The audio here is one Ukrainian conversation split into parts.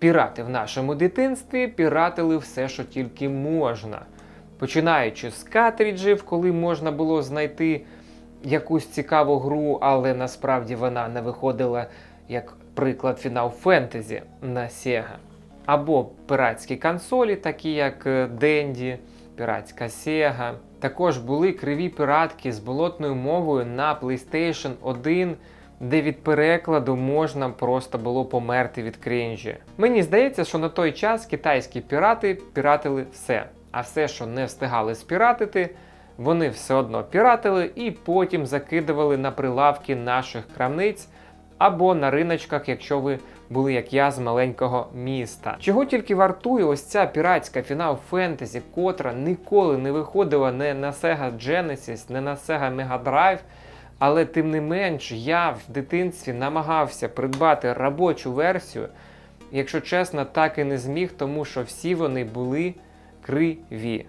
Пірати в нашому дитинстві піратили все, що тільки можна. Починаючи з картриджів, коли можна було знайти якусь цікаву гру, але насправді вона не виходила як приклад Final Fantasy на Sega. Або піратські консолі, такі як е, Dendy, піратська Sega. Також були криві піратки з болотною мовою на PlayStation 1, де від перекладу можна просто було померти від крінжі. Мені здається, що на той час китайські пірати піратили все, а все, що не встигали спіратити, вони все одно піратили і потім закидували на прилавки наших крамниць або на риночках, якщо ви були як я з маленького міста. Чого тільки вартує ось ця піратська Final Fantasy, котра ніколи не виходила не на Sega Genesis, не на Sega Mega Drive, але тим не менш я в дитинстві намагався придбати робочу версію. Якщо чесно, так і не зміг, тому що всі вони були криві.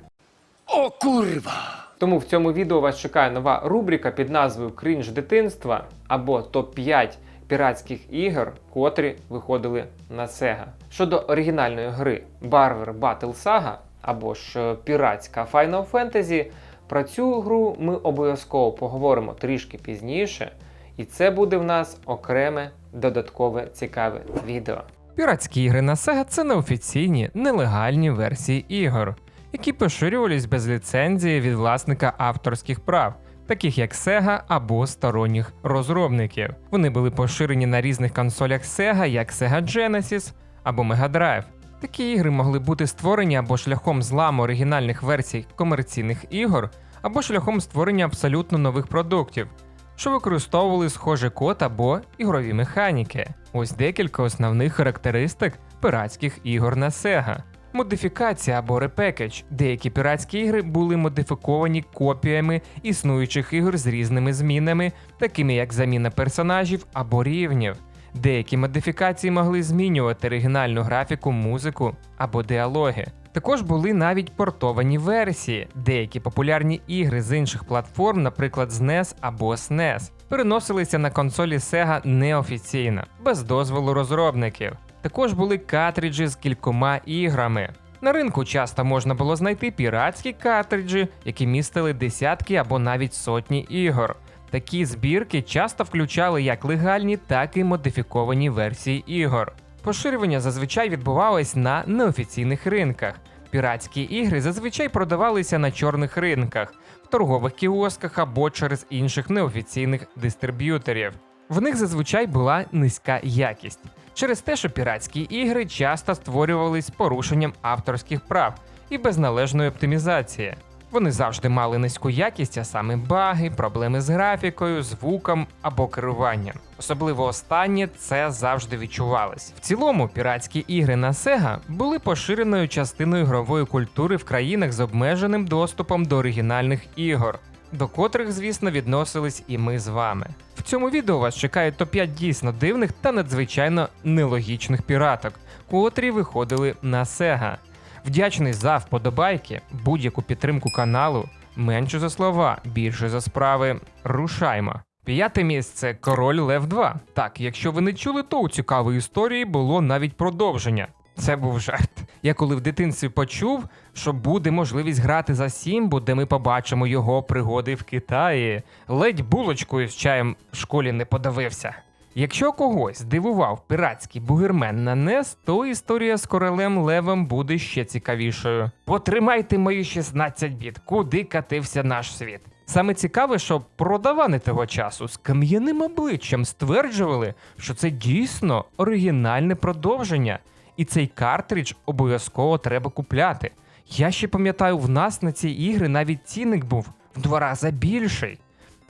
О kurwa! Тому в цьому відео вас чекає нова рубрика під назвою Крінж дитинства або топ-5 піратських ігор, котрі виходили на Sega. Щодо оригінальної гри Barber Battle Saga або ж піратська Final Fantasy, про цю гру ми обов'язково поговоримо трішки пізніше, і це буде в нас окреме додаткове цікаве відео. Піратські ігри на Sega – це неофіційні, нелегальні версії ігор, які поширювались без ліцензії від власника авторських прав, таких як Sega або сторонніх розробників. Вони були поширені на різних консолях Sega, як Sega Genesis або Mega Drive. Такі ігри могли бути створені або шляхом зламу оригінальних версій комерційних ігор, або шляхом створення абсолютно нових продуктів, що використовували схожий код або ігрові механіки. Ось декілька основних характеристик пиратських ігор на Sega. Модифікація або репекедж. Деякі піратські ігри були модифіковані копіями існуючих ігор з різними змінами, такими як заміна персонажів або рівнів. Деякі модифікації могли змінювати оригінальну графіку, музику або діалоги. Також були навіть портовані версії. Деякі популярні ігри з інших платформ, наприклад, з NES або SNES, переносилися на консолі Sega неофіційно, без дозволу розробників. Також були картриджі з кількома іграми. На ринку часто можна було знайти піратські картриджі, які містили десятки або навіть сотні ігор. Такі збірки часто включали як легальні, так і модифіковані версії ігор. Поширювання зазвичай відбувалось на неофіційних ринках. Піратські ігри зазвичай продавалися на чорних ринках, в торгових кіосках або через інших неофіційних дистриб'юторів. В них зазвичай була низька якість. Через те, що піратські ігри часто створювались з порушенням авторських прав і без належної оптимізації. Вони завжди мали низьку якість, а саме баги, проблеми з графікою, звуком або керуванням. Особливо останнє це завжди відчувалось. В цілому, піратські ігри на Sega були поширеною частиною ігрової культури в країнах з обмеженим доступом до оригінальних ігор, до котрих, звісно, відносились і ми з вами. В цьому відео вас чекає топ-5 дійсно дивних та надзвичайно нелогічних піраток, котрі виходили на Sega. Вдячний за вподобайки, будь-яку підтримку каналу, менше за слова, більше за справи. Рушаймо. П'яте місце Король Лев 2. Так, якщо ви не чули, то у цікавої історії було навіть продовження. Це був жарт. Я коли в дитинстві почув, що буде можливість грати за Сімбу, де ми побачимо його пригоди в Китаї, ледь булочкою з чаєм в школі не подавився. Якщо когось здивував піратський бугермен на NES, то історія з королем Левом буде ще цікавішою. Потримайте мої 16 біт, куди катився наш світ. Саме цікаве, що продавани того часу з кам'яним обличчям стверджували, що це дійсно оригінальне продовження, і цей картридж обов'язково треба купляти. Я ще пам'ятаю, в нас на ці ігри навіть цінник був в два рази більший.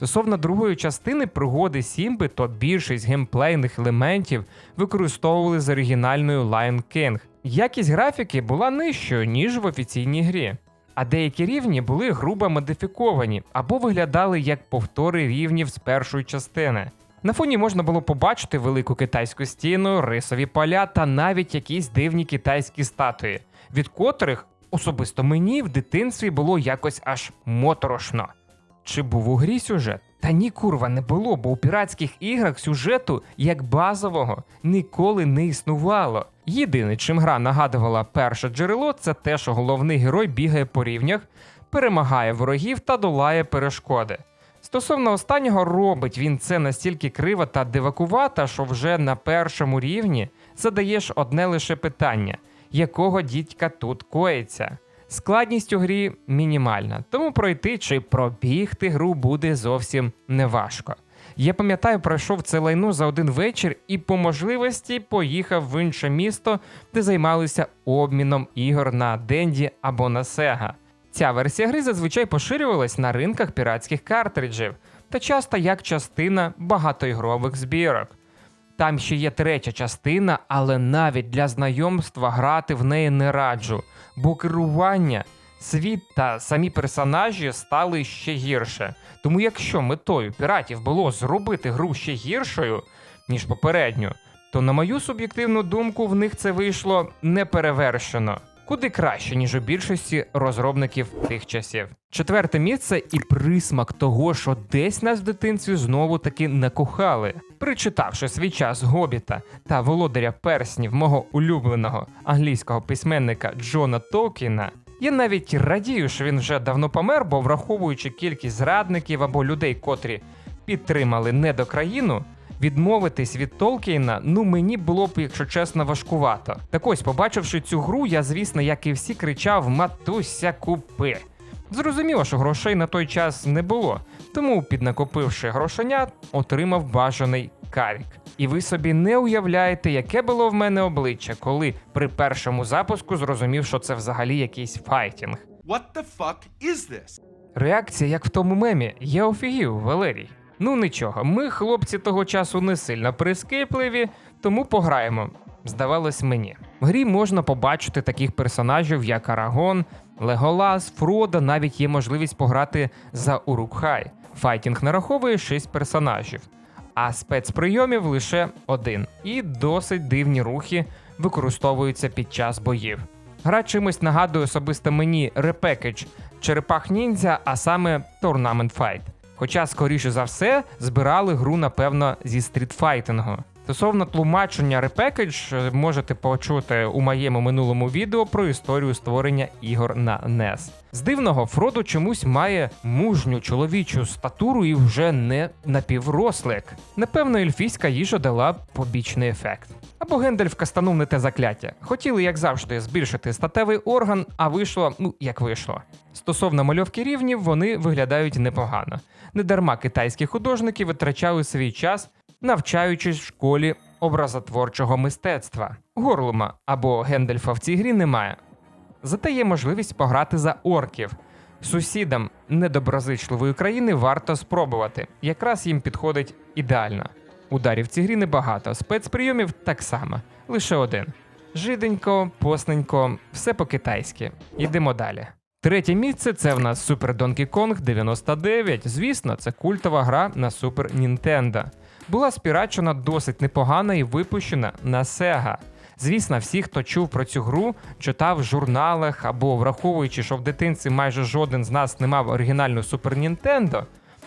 Стосовно другої частини пригоди Сімби, то більшість геймплейних елементів використовували з оригінальною Lion King. Якість графіки була нижчою, ніж в офіційній грі. А деякі рівні були грубо модифіковані або виглядали як повтори рівнів з першої частини. На фоні можна було побачити велику китайську стіну, рисові поля та навіть якісь дивні китайські статуї, від котрих особисто мені в дитинстві було якось аж моторошно. Чи був у грі сюжет? Та ні, курва, не було, бо у піратських іграх сюжету як базового ніколи не існувало. Єдине, чим гра нагадувала перше джерело, це те, що головний герой бігає по рівнях, перемагає ворогів та долає перешкоди. Стосовно останнього, робить він це настільки криво та дивакувато, що вже на першому рівні задаєш одне лише питання: якого дідька тут коїться? Складність у грі мінімальна, тому пройти чи пробігти гру буде зовсім неважко. Я пам'ятаю, пройшов це лайно за один вечір і по можливості поїхав в інше місто, де займалися обміном ігор на Денді або на Сега. Ця версія гри зазвичай поширювалась на ринках піратських картриджів та часто як частина багатоігрових збірок. Там ще є третя частина, але навіть для знайомства грати в неї не раджу, бо керування, світ та самі персонажі стали ще гірше. Тому якщо метою піратів було зробити гру ще гіршою, ніж попередню, то на мою суб'єктивну думку в них це вийшло неперевершено. Куди краще, ніж у більшості розробників тих часів. Четверте місце і присмак того, що десь нас в дитинстві знову таки накохали. Причитавши свій час Гобіта та володаря перснів мого улюбленого англійського письменника Джона Толкіна, я навіть радію, що він вже давно помер, бо враховуючи кількість зрадників або людей, котрі підтримали недокраїну, відмовитись від Толкіна, ну мені було б, якщо чесно, важкувато. Так ось, побачивши цю гру, я, звісно, як і всі, кричав Матуся купи. Зрозуміло, що грошей на той час не було, тому, піднакопивши грошенят, отримав бажаний карік. І ви собі не уявляєте, яке було в мене обличчя, коли при першому запуску зрозумів, що це взагалі якийсь файтінг. What the fuck is this? Реакція, як в тому мемі, я офігів, Валерій. Ну нічого, ми, хлопці того часу, не сильно прискіпливі, тому пограємо. Здавалось мені. В грі можна побачити таких персонажів, як Арагон, Леголас, Фродо, навіть є можливість пограти за Урукхай. Файтінг нараховує 6 персонажів, а спецприйомів лише один. І досить дивні рухи використовуються під час боїв. Гра чимось нагадує особисто мені репекедж Черепах Ніндзя, а саме Tournament Fight. Хоча, скоріше за все, збирали гру, напевно, зі стрітфайтингу. Стосовно тлумачення репекедж, можете почути у моєму минулому відео про історію створення ігор на NES. З дивного Фродо чомусь має мужню чоловічу статуру і вже не напіврослик. Напевно, ельфійська їжа дала побічний ефект. Або Гендальф кастанув не те закляття. Хотіли, як завжди, збільшити статевий орган, а вийшло, ну як вийшло. Стосовно мальовки рівнів, вони виглядають непогано. Недарма китайські художники витрачали свій час, навчаючись в школі образотворчого мистецтва. Горлума або Гендальфа в цій грі немає. Зате є можливість пограти за орків. Сусідам недоброзичливої країни варто спробувати. Якраз їм підходить ідеально. Ударів в цій грі небагато, спецприйомів так само, лише один. Жиденько, постненько, все по-китайськи. Йдемо далі. Третє місце це в нас Super Donkey Kong 99. Звісно, це культова гра на Super Nintendo. Була спірачена досить непогана і випущена на Sega. Звісно, всі, хто чув про цю гру, читав в журналах або враховуючи, що в дитинстві майже жоден з нас не мав оригінальну Super Nintendo,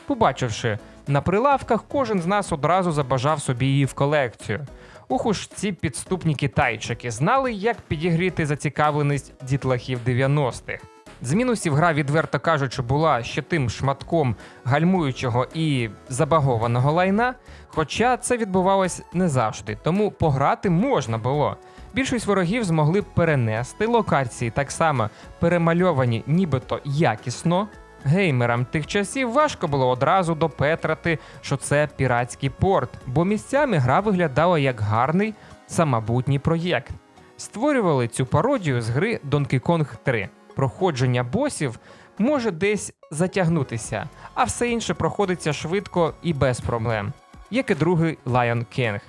побачивши на прилавках, кожен з нас одразу забажав собі її в колекцію. Ух уж ці підступні китайчики знали, як підігріти зацікавленість дітлахів 90-х. З мінусів гра, відверто кажучи, була ще тим шматком гальмуючого і забагованого лайна, хоча це відбувалось не завжди, тому пограти можна було. Більшість ворогів змогли перенести локації так само перемальовані нібито якісно. Геймерам тих часів важко було одразу допетрати, що це піратський порт, бо місцями гра виглядала як гарний самобутній проєкт. Створювали цю пародію з гри Donkey Kong 3. Проходження босів може десь затягнутися, а все інше проходиться швидко і без проблем, як і другий Lion King.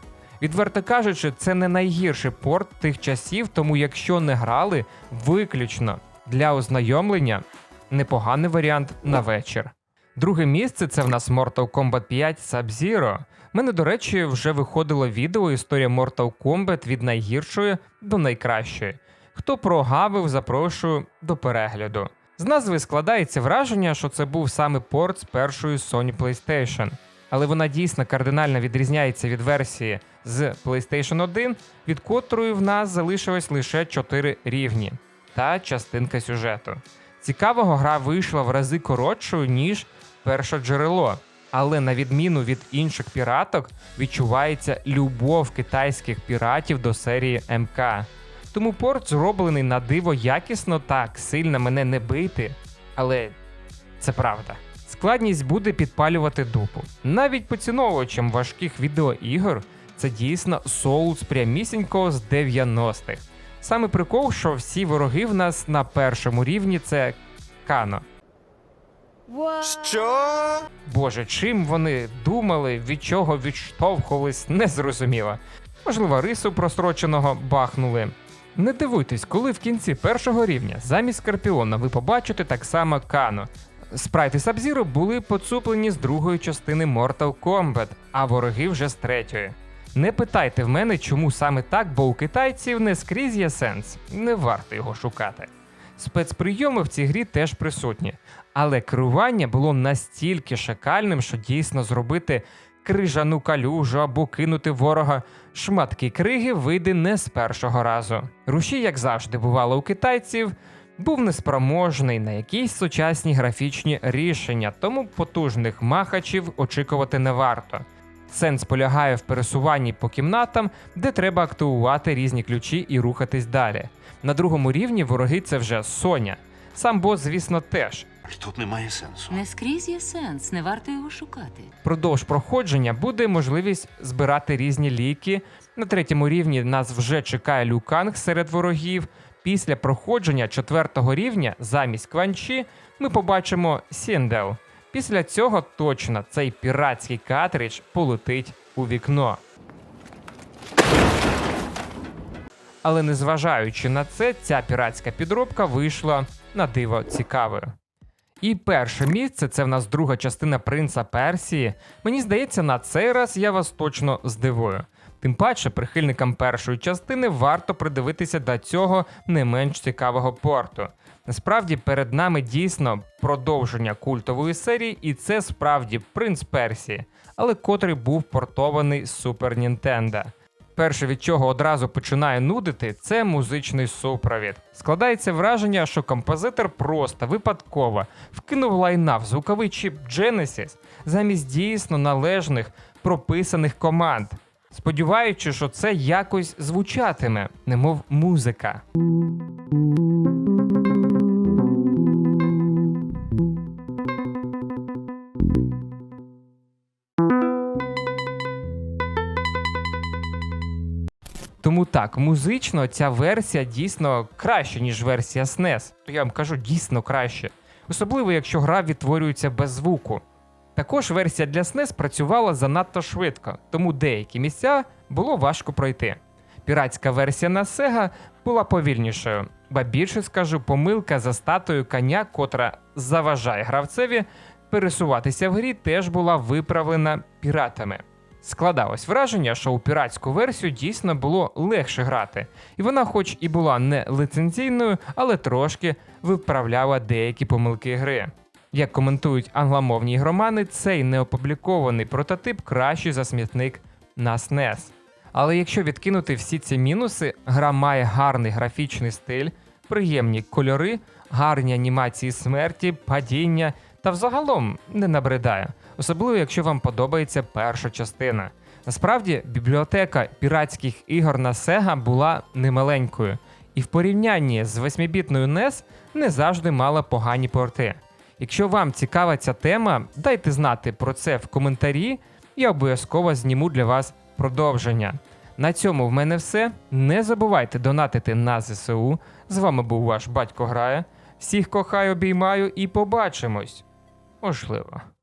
Відверто кажучи, це не найгірший порт тих часів, тому якщо не грали, виключно для ознайомлення непоганий варіант на вечір. Друге місце це в нас Mortal Kombat 5 Sub-Zero. Мене, до речі, вже виходило відео історія Mortal Kombat від найгіршої до найкращої. Хто прогавив, запрошую до перегляду. З назви складається враження, що це був саме порт з першої Sony PlayStation. Але вона дійсно кардинально відрізняється від версії з PlayStation 1, від котрої в нас залишилось лише 4 рівні та частинка сюжету. Цікавого гра вийшла в рази коротшою, ніж перше джерело. Але на відміну від інших піраток, відчувається любов китайських піратів до серії МК. Тому порт зроблений на диво якісно так, сильно мене не бити. Але це правда. Складність буде підпалювати дупу. Навіть поціновувачам важких відеоігор це дійсно соус прямісінького з 90-х. Саме прикол, що всі вороги в нас на першому рівні це Кано. Що? Боже, чим вони думали, від чого відштовхувались, не зрозуміло. Можливо, рису простроченого бахнули. Не дивуйтесь, коли в кінці першого рівня замість Скорпіона ви побачите так само Кано. Спрайти Сабзіру були поцуплені з другої частини Mortal Kombat, а вороги вже з третьої. Не питайте в мене, чому саме так, бо у китайців не скрізь є сенс, не варто його шукати. Спецприйоми в цій грі теж присутні, але керування було настільки шакальним, що дійсно зробити крижану калюжу або кинути ворога шматки криги вийде не з першого разу. Рушій, як завжди бувало у китайців, був неспроможний на якісь сучасні графічні рішення, тому потужних махачів очікувати не варто. Сенс полягає в пересуванні по кімнатам, де треба активувати різні ключі і рухатись далі. На другому рівні вороги це вже Соня. Сам бос, звісно, теж. Тут немає сенсу. Не скрізь є сенс, не варто його шукати. Продовж проходження буде можливість збирати різні ліки. На третьому рівні нас вже чекає люканг серед ворогів. Після проходження четвертого рівня замість кванчі ми побачимо Сіндел. Після цього точно цей піратський картридж полетить у вікно. Але незважаючи на це, ця піратська підробка вийшла на диво цікавою. І перше місце це в нас друга частина принца Персії. Мені здається, на цей раз я вас точно здивую. Тим паче, прихильникам першої частини варто придивитися до цього не менш цікавого порту. Насправді перед нами дійсно продовження культової серії, і це справді принц Персії, але котрий був портований Super Nintendo. Перше, від чого одразу починає нудити, це музичний супровід. Складається враження, що композитор просто випадково вкинув лайна в звуковий чіп Genesis замість дійсно належних прописаних команд, сподіваючись, що це якось звучатиме, немов музика. Так, музично ця версія дійсно краща, ніж версія SNES. То я вам кажу, дійсно краще. Особливо, якщо гра відтворюється без звуку. Також версія для SNES працювала занадто швидко, тому деякі місця було важко пройти. Піратська версія на Sega була повільнішою, ба більше скажу, помилка за статою коня, котра заважає гравцеві пересуватися в грі, теж була виправлена піратами. Складалось враження, що у піратську версію дійсно було легше грати, і вона, хоч і була не лицензійною, але трошки виправляла деякі помилки гри. Як коментують англомовні ігромани, цей неопублікований прототип кращий за смітник на SNES. Але якщо відкинути всі ці мінуси, гра має гарний графічний стиль, приємні кольори, гарні анімації смерті, падіння та взагалом не набридає, особливо якщо вам подобається перша частина. Насправді, бібліотека піратських ігор на Sega була немаленькою, і в порівнянні з 8-бітною NES не завжди мала погані порти. Якщо вам цікава ця тема, дайте знати про це в коментарі, я обов'язково зніму для вас продовження. На цьому в мене все. Не забувайте донатити на ЗСУ. З вами був ваш батько Грає. Всіх кохаю, обіймаю і побачимось. Можливо.